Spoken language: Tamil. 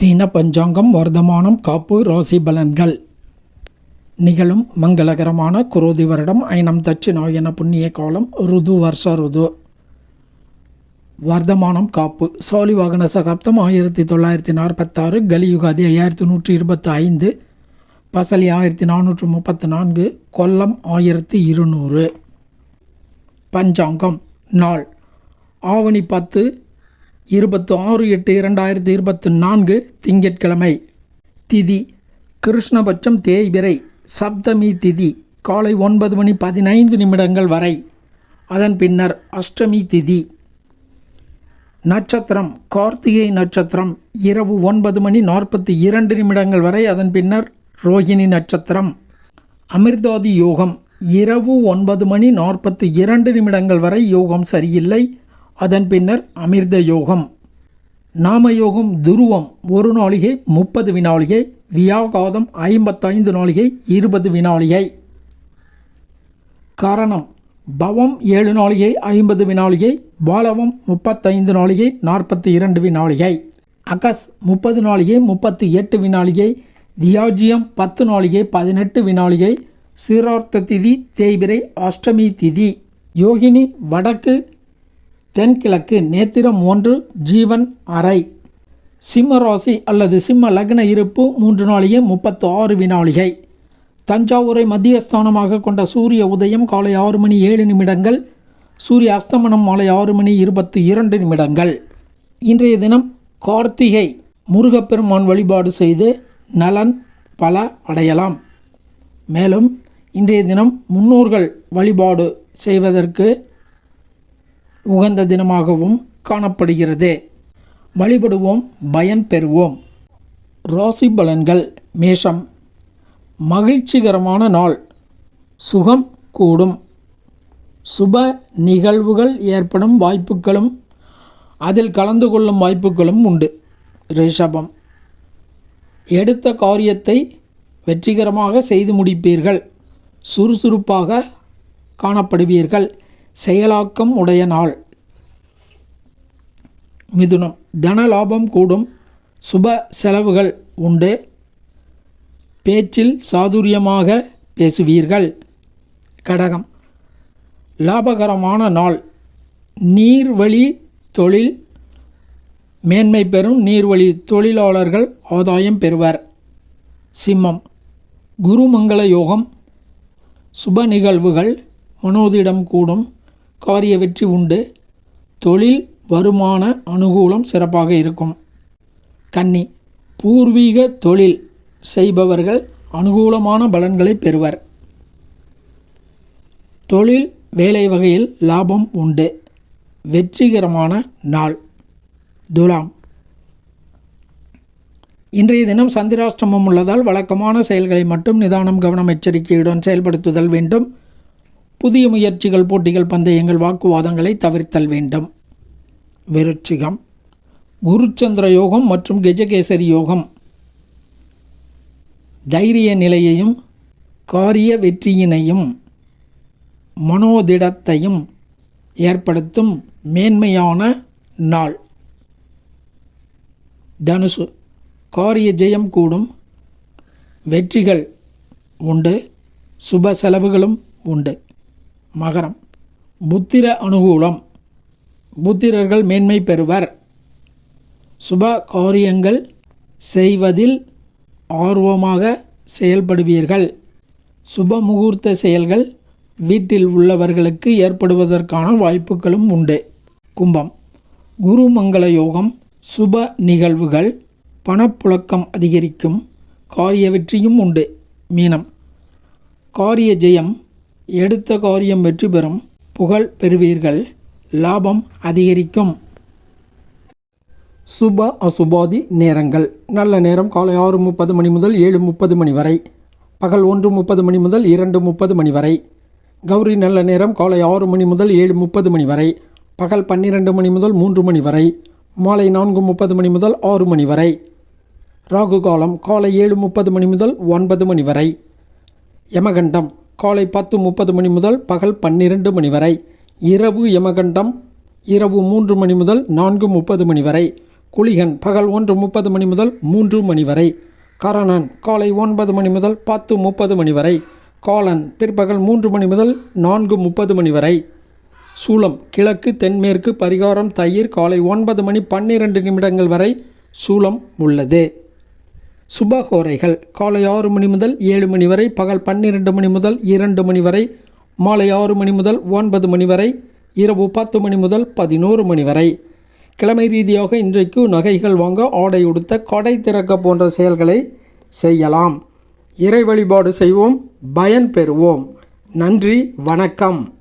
தீன பஞ்சாங்கம் வர்த்தமானம் காப்பு ராசி பலன்கள். நிகழும் மங்களகரமான குரோதி வருடம் ஐனம் தட்சிணாயன புண்ணிய காலம் ருது வருஷ ருது. வர்த்தமானம் காப்பு. சோழி வாகன சகாப்தம் ஆயிரத்தி தொள்ளாயிரத்தி நாற்பத்தாறு கலியுகாதி ஐயாயிரத்தி நூற்றி இருபத்தி ஐந்து பசலி ஆயிரத்தி நானூற்று முப்பத்தி நான்கு. கொல்லம் ஆயிரத்தி இருநூறு. பஞ்சாங்கம் நாள். ஆவணி பத்து இருபத்தி ஆறு எட்டு இரண்டாயிரத்தி இருபத்தி நான்கு திங்கட்கிழமை. திதி கிருஷ்ணபட்சம் தேய்பிரை சப்தமி திதி காலை ஒன்பது மணி பதினைந்து நிமிடங்கள் வரை. அதன் பின்னர் அஷ்டமி திதி. நட்சத்திரம் கார்த்திகை நட்சத்திரம் இரவு ஒன்பது மணி நாற்பத்தி இரண்டு நிமிடங்கள் வரை. அதன் பின்னர் ரோகிணி நட்சத்திரம். அமிர்தாதி யோகம் இரவு ஒன்பது மணி நாற்பத்தி இரண்டு நிமிடங்கள் வரை. யோகம் சரியில்லை. அதன் பின்னர் அமிர்த யோகம். நாமயோகம் துருவம் ஒரு நாளிகை முப்பது வினாளிகை வியாகாதம் ஐம்பத்தைந்து நாளிகை இருபது வினாளிகை. காரணம் பவம் ஏழு நாளிகை ஐம்பது வினாளிகை பாலவம் முப்பத்தைந்து நாளிகை நாற்பத்தி இரண்டு வினாளிகை. அகஸ் முப்பது நாளிகை முப்பத்தி எட்டு வினாளிகை தியாஜியம் பத்து நாளிகை பதினெட்டு வினாளிகை சீரார்த்த திதி தேய்பிரை அஷ்டமி திதி. யோகினி வடக்கு தென்கிழக்கு நேத்திரம் ஒன்று ஜீவன் அறை. சிம்ம ராசி அல்லது சிம்ம லக்ன இருப்பு மூன்று நாளிகை முப்பத்து ஆறு வினாளிகை. தஞ்சாவூரை மத்தியஸ்தானமாக கொண்ட சூரிய உதயம் காலை ஆறு மணி ஏழு நிமிடங்கள் சூரிய அஸ்தமனம் மாலை ஆறு மணி இருபத்தி இரண்டு நிமிடங்கள். இன்றைய தினம் கார்த்திகை முருகப்பெருமான் வழிபாடு செய்து நலன் பல அடையலாம். மேலும் இன்றைய தினம் முன்னோர்கள் வழிபாடு செய்வதற்கு உகந்த தினமாகவும் காணப்படுகிறது. வழிபடுவோம் பயன் பெறுவோம். ராசி பலன்கள் மேஷம். மகிழ்ச்சிகரமான நாள். சுகம் கூடும். சுப நிகழ்வுகள் ஏற்படும் வாய்ப்புகளும் அதில் கலந்து கொள்ளும் வாய்ப்புகளும் உண்டு. ரிஷபம். எடுத்த காரியத்தை வெற்றிகரமாக செய்து முடிப்பீர்கள். சுறுசுறுப்பாக காணப்படுவீர்கள். செயலாக்கம் உடைய நாள். மிதுனம். தன லாபம் கூடும் சுப செலவுகள் உண்டு. பேச்சில் சாதுரியமாக பேசுவீர்கள். கடகம். லாபகரமான நாள். நீர்வழி தொழில். மேன்மை பெறும் நீர்வழி தொழிலாளர்கள் ஆதாயம் பெறுவர். சிம்மம். குருமங்கள யோகம். சுப நிகழ்வுகள். மனோதிடம் கூடும். காரிய வெற்றி உண்டு. தொழில் வருமான அனுகூலம் சிறப்பாக இருக்கும். கன்னி பூர்வீக தொழில் செய்பவர்கள் அனுகூலமான பலன்களை பெறுவர். தொழில் வேலை வகையில் லாபம் உண்டு. வெற்றிகரமான நாள். துலாம். இன்றைய தினம் சந்திராஷ்டமம் உள்ளதால் வழக்கமான செயல்களை மட்டும் நிதானம் கவனம் எச்சரிக்கையுடன் செயல்படுத்துதல் வேண்டும். புதிய முயற்சிகள் போட்டிகள் பந்தயங்கள் வாக்குவாதங்களை தவிர்த்தல் வேண்டும். விருச்சிகம். குருச்சந்திர யோகம் மற்றும் கெஜகேசரி யோகம். தைரிய நிலையையும் காரிய வெற்றியினையும் மனோதிடத்தையும் ஏற்படுத்தும் மேன்மையான நாள். தனுசு. காரிய ஜெயம் கூடும். வெற்றிகள் உண்டு. சுப செலவுகளும் உண்டு. மகரம். புத்திர அனுகூலம். புத்திரர்கள் மேன்மை பெறுவர். சுப காரியங்கள் செய்வதில் ஆர்வமாக செயல்படுவீர்கள். சுப முகூர்த்த செயல்கள் வீட்டில் உள்ளவர்களுக்கு ஏற்படுவதற்கான வாய்ப்புகளும் உண்டு. கும்பம். குரு மங்கள யோகம் சுப நிகழ்வுகள் பணப்புழக்கம் அதிகரிக்கும் காரிய வெற்றியும் உண்டு. மீனம். காரிய ஜெயம் எடுத்த காரியம் வெற்றி பெறும். புகழ் பெறுவீர்கள். லாபம் அதிகரிக்கும். சுப அசுபாதி நேரங்கள். நல்ல நேரம் காலை ஆறு முப்பது மணி முதல் ஏழு முப்பது மணி வரை. பகல் ஒன்று முப்பது மணி முதல் இரண்டு முப்பது மணி வரை. கௌரி நல்ல நேரம் காலை ஆறு மணி முதல் ஏழு முப்பது மணி வரை. பகல் பன்னிரெண்டு மணி முதல் மூன்று மணி வரை. மாலை நான்கு முப்பது மணி முதல் ஆறு மணி வரை. ராகு காலம் காலை ஏழு முப்பது மணி முதல் ஒன்பது மணி வரை. யமகண்டம். காலை பத்து முப்பது மணி முதல் பகல் பன்னிரண்டு மணி வரை. இரவு யமகண்டம் இரவு மூன்று மணி முதல் நான்கு முப்பது மணி வரை. குளிகன் பகல் ஒன்று முப்பது மணி முதல் மூன்று மணி வரை. கரணன் காலை ஒன்பது மணி முதல் பத்து முப்பது மணி வரை. காலன் பிற்பகல் மூன்று மணி முதல் நான்கு முப்பது மணி வரை. சூலம் கிழக்கு தென்மேற்கு பரிகாரம் தயிர் காலை ஒன்பது மணி பன்னிரண்டு நிமிடங்கள் வரை சூலம் உள்ளது. சுபஹோரைகள். காலை ஆறு மணி முதல் ஏழு மணி வரை பகல் பன்னிரண்டு மணி முதல் இரண்டு மணி வரை மாலை ஆறு மணி முதல் ஒன்பது மணி வரை இரவு பத்து மணி முதல் பதினோரு மணி வரை. கிழமை ரீதியாக இன்றைக்கு நகைகள் வாங்க ஆடை உடுத்த கொடை திறக்க போன்ற செயல்களை செய்யலாம். இறை வழிபாடு செய்வோம் பயன் பெறுவோம். நன்றி வணக்கம்.